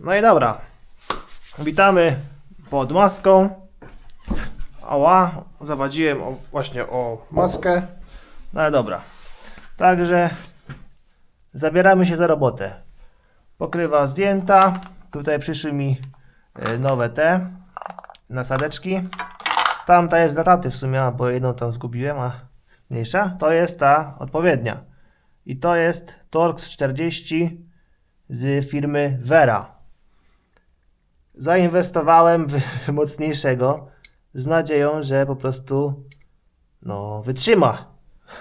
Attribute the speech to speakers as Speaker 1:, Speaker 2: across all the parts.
Speaker 1: No i dobra. Witamy pod maską. Ała, zawadziłem o, właśnie o maskę. No ale dobra. Także zabieramy się za robotę. Pokrywa zdjęta. Tutaj przyszły mi e, nowe te nasadeczki. Tamta jest dla taty w sumie, bo jedną tam zgubiłem, a mniejsza. To jest ta odpowiednia. I to jest Torx 40 z firmy Vera. Zainwestowałem w mocniejszego z nadzieją, że po prostu no wytrzyma.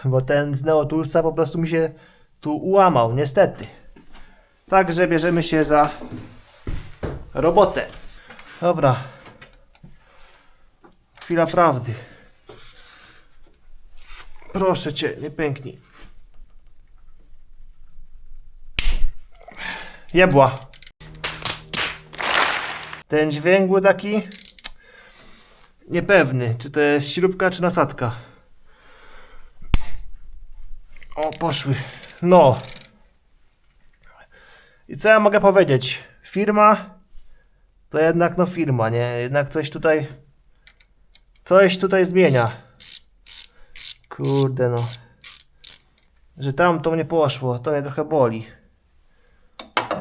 Speaker 1: Bo ten z Neotulsa po prostu mi się tu ułamał, niestety. Także bierzemy się za robotę. Dobra. Chwila prawdy. Proszę cię, nie pęknij. Jebła. Ten dźwięk był taki niepewny, czy to jest śrubka, czy nasadka. O, poszły. No. I co ja mogę powiedzieć? Firma to jednak no firma, nie? Jednak coś tutaj coś tutaj zmienia. Kurde no. Że tam to mnie poszło, to mnie trochę boli.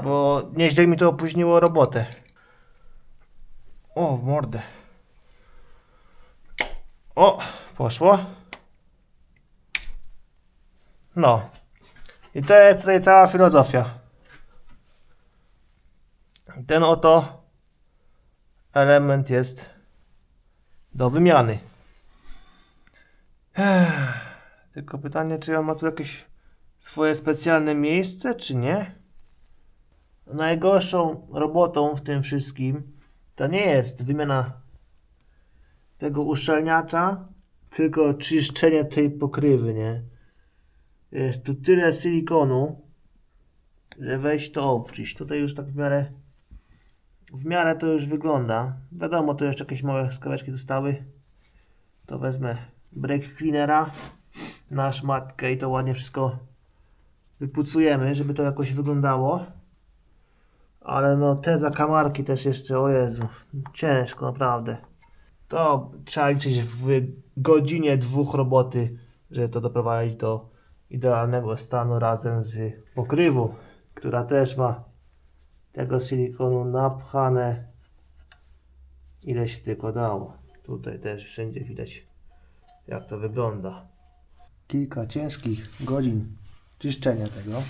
Speaker 1: Bo nieźle mi to opóźniło robotę. O, w mordę. O, poszło. No. I to jest tutaj cała filozofia. Ten oto element jest do wymiany. Tylko pytanie, czy on ma tu jakieś swoje specjalne miejsce, czy nie? Najgorszą robotą w tym wszystkim to nie jest wymiana tego uszczelniacza, tylko czyszczenie tej pokrywy, nie? Jest tu tyle silikonu, że weź to opryć. Tutaj już tak w miarę w miarę to już wygląda. Wiadomo, tu jeszcze jakieś małe skraweczki zostały. To wezmę break cleanera na szmatkę i to ładnie wszystko wypucujemy, żeby to jakoś wyglądało. Ale no te zakamarki też jeszcze, o Jezu, ciężko naprawdę. To trzeba liczyć w godzinie dwóch roboty, żeby to doprowadzić do idealnego stanu razem z pokrywą, która też ma tego silikonu napchane ile się tylko dało. Tutaj też wszędzie widać jak to wygląda. Kilka ciężkich godzin czyszczenia tego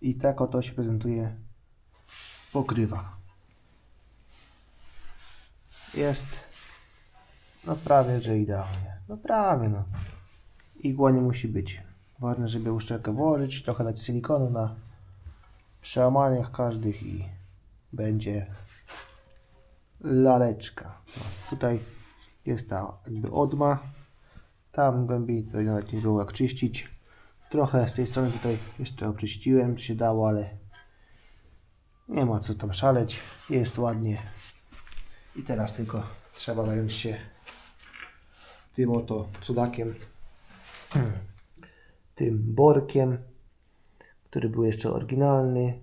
Speaker 1: i tak oto się prezentuje pokrywa. Jest no prawie, że idealnie. No prawie no. Igła nie musi być. Ważne, żeby uszczelkę włożyć, trochę dać silikonu na przełamaniach każdych i będzie laleczka. No, tutaj jest ta jakby odma. Tam głębiej to nawet nie było jak czyścić. Trochę z tej strony tutaj jeszcze oczyściłem, czy się dało, ale nie ma co tam szaleć. Jest ładnie. I teraz tylko trzeba zająć się tym oto cudakiem. Tym borkiem, który był jeszcze oryginalny.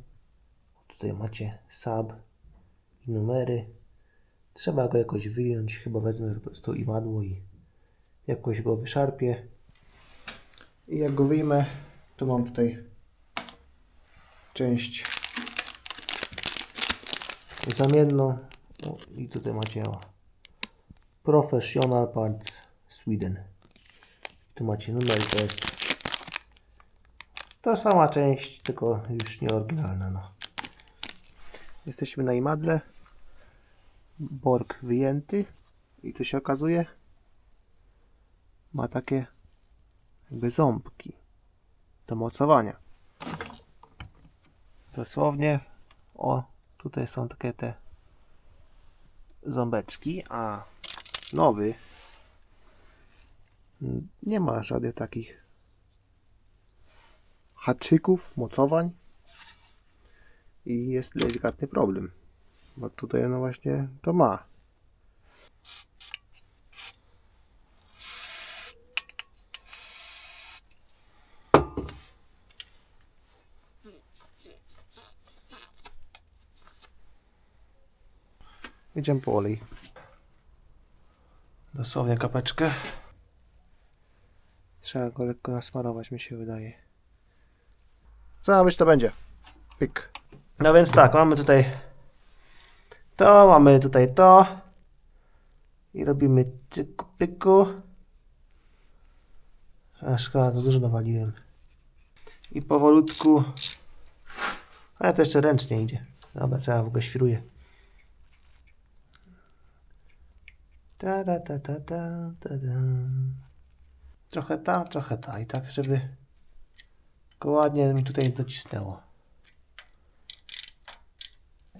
Speaker 1: Tutaj macie sub i numery. Trzeba go jakoś wyjąć. Chyba wezmę po prostu imadło i jakoś go wyszarpię. I jak go wyjmę, to mam tutaj część zamienną. O, I tutaj macie Professional Parts Sweden. Tu macie numer, to jest ta sama część, tylko już nie oryginalna. No. Jesteśmy na imadle. Borg wyjęty i to się okazuje ma takie jakby ząbki do mocowania. Dosłownie o tutaj są takie te ząbeczki, a nowy nie ma żadnych takich haczyków, mocowań i jest delikatny problem, bo tutaj no właśnie to ma.
Speaker 2: Idziemy po olej.
Speaker 1: Dosłownie kapeczkę.
Speaker 2: Trzeba go lekko nasmarować, mi się wydaje. Co być, to będzie. Pyk.
Speaker 1: No więc tak, mamy tutaj to, mamy tutaj to. I robimy tyku, pyku. A szkoda, za dużo nawaliłem. I powolutku. Ale to jeszcze ręcznie idzie. Dobra, co ja w ogóle świruję. Ta, ta, ta, ta, ta, ta. Trochę ta, trochę ta. I tak, żeby go ładnie mi tutaj docisnęło.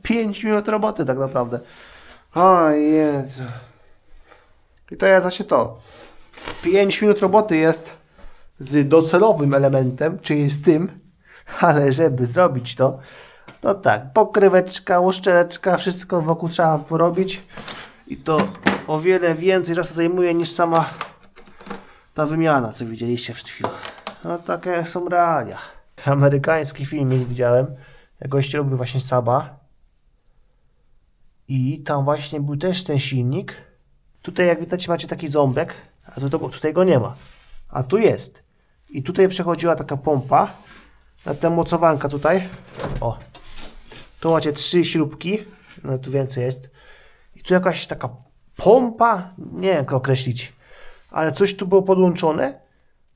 Speaker 1: 5 minut roboty tak naprawdę.
Speaker 2: O Jezu. I to jest właśnie to. 5 minut roboty jest z docelowym elementem, czyli z tym,
Speaker 1: Ale żeby zrobić to, to tak, pokryweczka, uszczeleczka, wszystko wokół trzeba porobić i to o wiele więcej czasu zajmuje niż sama ta wymiana, co widzieliście przed chwilą. No takie są realia. Amerykański filmik widziałem, jak gość robił właśnie Saba i tam właśnie był też ten silnik. Tutaj jak widać macie taki ząbek, a tu, tutaj go nie ma. A tu jest. I tutaj przechodziła taka pompa na tę mocowanka tutaj. O. Tu macie trzy śrubki. No tu więcej jest. Tu jakaś taka pompa. Nie wiem jak określić. Ale coś tu było podłączone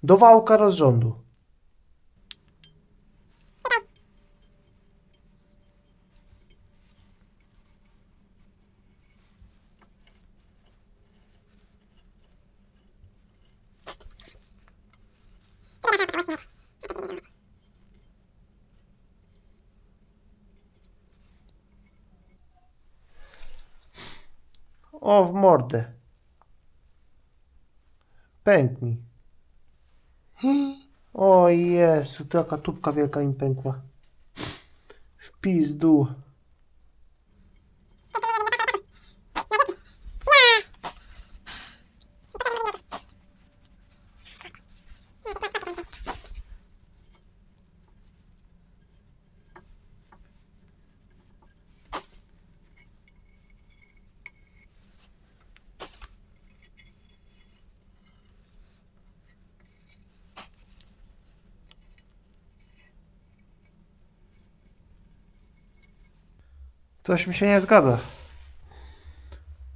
Speaker 1: do wałka rozrządu. O, w mordę. Pęknij. O Jezu, taka tubka wielka im pękła. W pizdu.
Speaker 2: Coś mi się nie zgadza.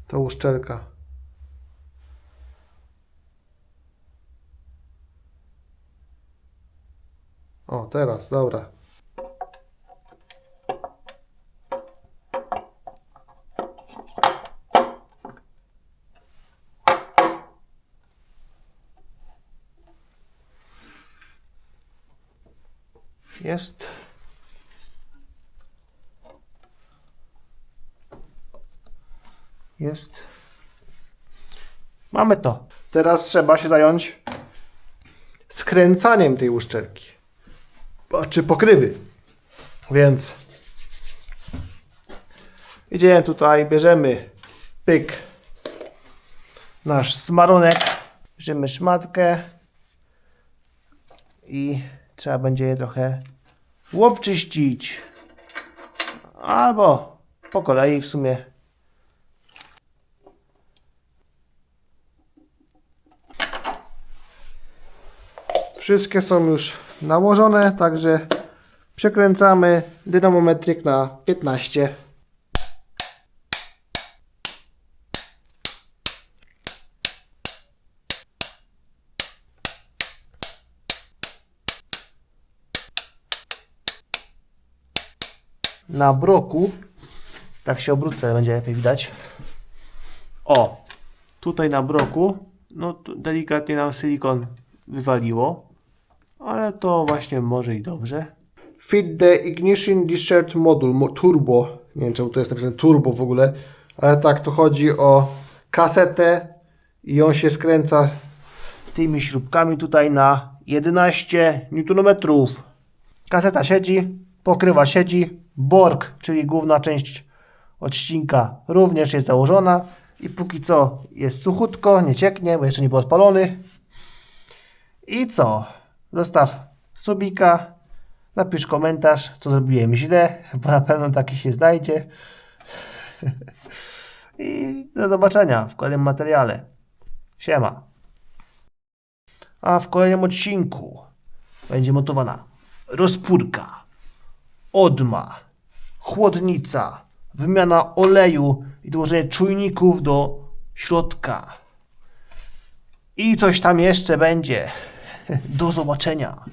Speaker 2: To uszczelka. O, teraz, dobra.
Speaker 1: Jest. Jest. Mamy to.
Speaker 2: Teraz trzeba się zająć skręcaniem tej uszczelki. Czy pokrywy. Więc idziemy tutaj, bierzemy pyk.
Speaker 1: Nasz smarunek. Bierzemy szmatkę. I trzeba będzie je trochę łopczyścić. Albo po kolei w sumie.
Speaker 2: Wszystkie są już nałożone, także przekręcamy dynamometryk na 15.
Speaker 1: na broku. Tak się obrócę, będzie lepiej widać. O, tutaj na broku, no delikatnie nam silikon wywaliło, ale to właśnie może i dobrze.
Speaker 2: Fit the ignition discharge module mo- turbo. Nie wiem czemu to jest napisane turbo w ogóle, ale tak to chodzi o kasetę i on się skręca
Speaker 1: Tymi śrubkami tutaj na 11 Nm. Kaseta siedzi, pokrywa siedzi, borg, czyli główna część odcinka również jest założona i póki co jest suchutko, nie cieknie, bo jeszcze nie był odpalony. I co? Zostaw subika, napisz komentarz, co zrobiłem źle, bo na pewno taki się znajdzie. I do zobaczenia w kolejnym materiale. Siema. A w kolejnym odcinku będzie montowana rozpórka, odma, chłodnica, wymiana oleju i dołożenie czujników do środka. I coś tam jeszcze będzie. Do zobaczenia.